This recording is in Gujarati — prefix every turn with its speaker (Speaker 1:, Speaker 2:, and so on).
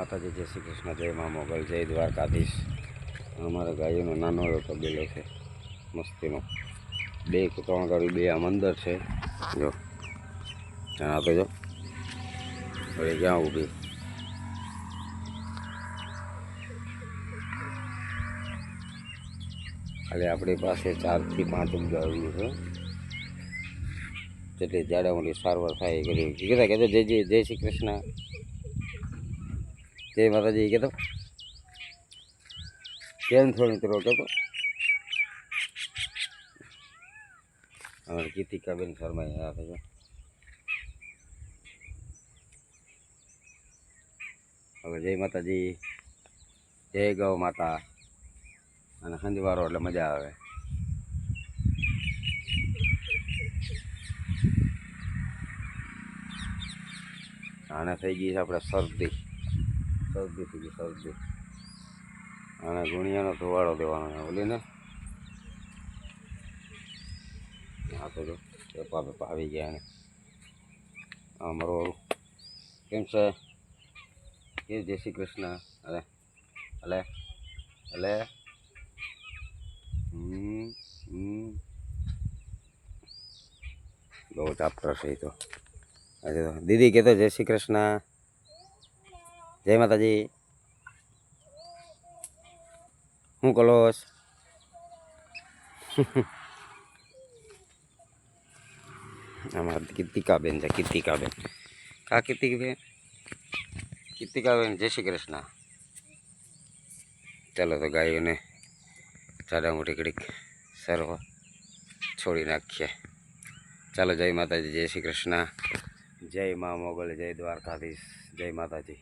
Speaker 1: માતાજી, જય શ્રી કૃષ્ણ, જય મા મોગલ, જય દ્વારકાધીશ. અમારા ગાયોનો નાનો એવો તબેલો છે, મસ્તીનો. બે ત્રણ ગાડી બે આમ અંદર છે. જો, ત્યાં આપે જો. હવે ક્યાં ઊભી. ખાલી આપણી પાસે ચારથી પાંચ ગાડીઓ છે. જેટલી જાડા મોટી સારવાર થાય એ કરી કીધા કહેતો જય જય જય શ્રી કૃષ્ણ. જય માતાજી કહેતો કેમ છો મિત્રો કહેતો અમારે કીર્તિકાબેન શર્મા આવે છે હવે જય માતાજી, જય ગૌ માતા. અને સંજવારો એટલે મજા આવે. આને થઈ ગઈ છે આપણે શરદી. શરદી થઈ ગઈ શરદી અને ગુણિયાનો ધોવાળો દેવાનો બોલીને હા તો જો પેપા પેપા આવી ગયા એને આ મારો કેમ છે? કે જય શ્રી કૃષ્ણ. અરે અલે અલે. બહુ ચાપ્ટર છે તો. આજે તો. દીદી કહેતો જય શ્રી કૃષ્ણ. જય માતાજી હું કલોશ અમારા કીર્તિકાબેન છે કીર્તિકાબેન કા કીર્તિકાબેન કીર્તિકાબેન જય શ્રી કૃષ્ણ ચાલો તો ગાયોને જાડા મોટી ઘડીક સરવા છોડી નાખીએ ચાલો જય માતાજી જય શ્રી કૃષ્ણ જય મા મોગલ જય દ્વારકાધીશ જય માતાજી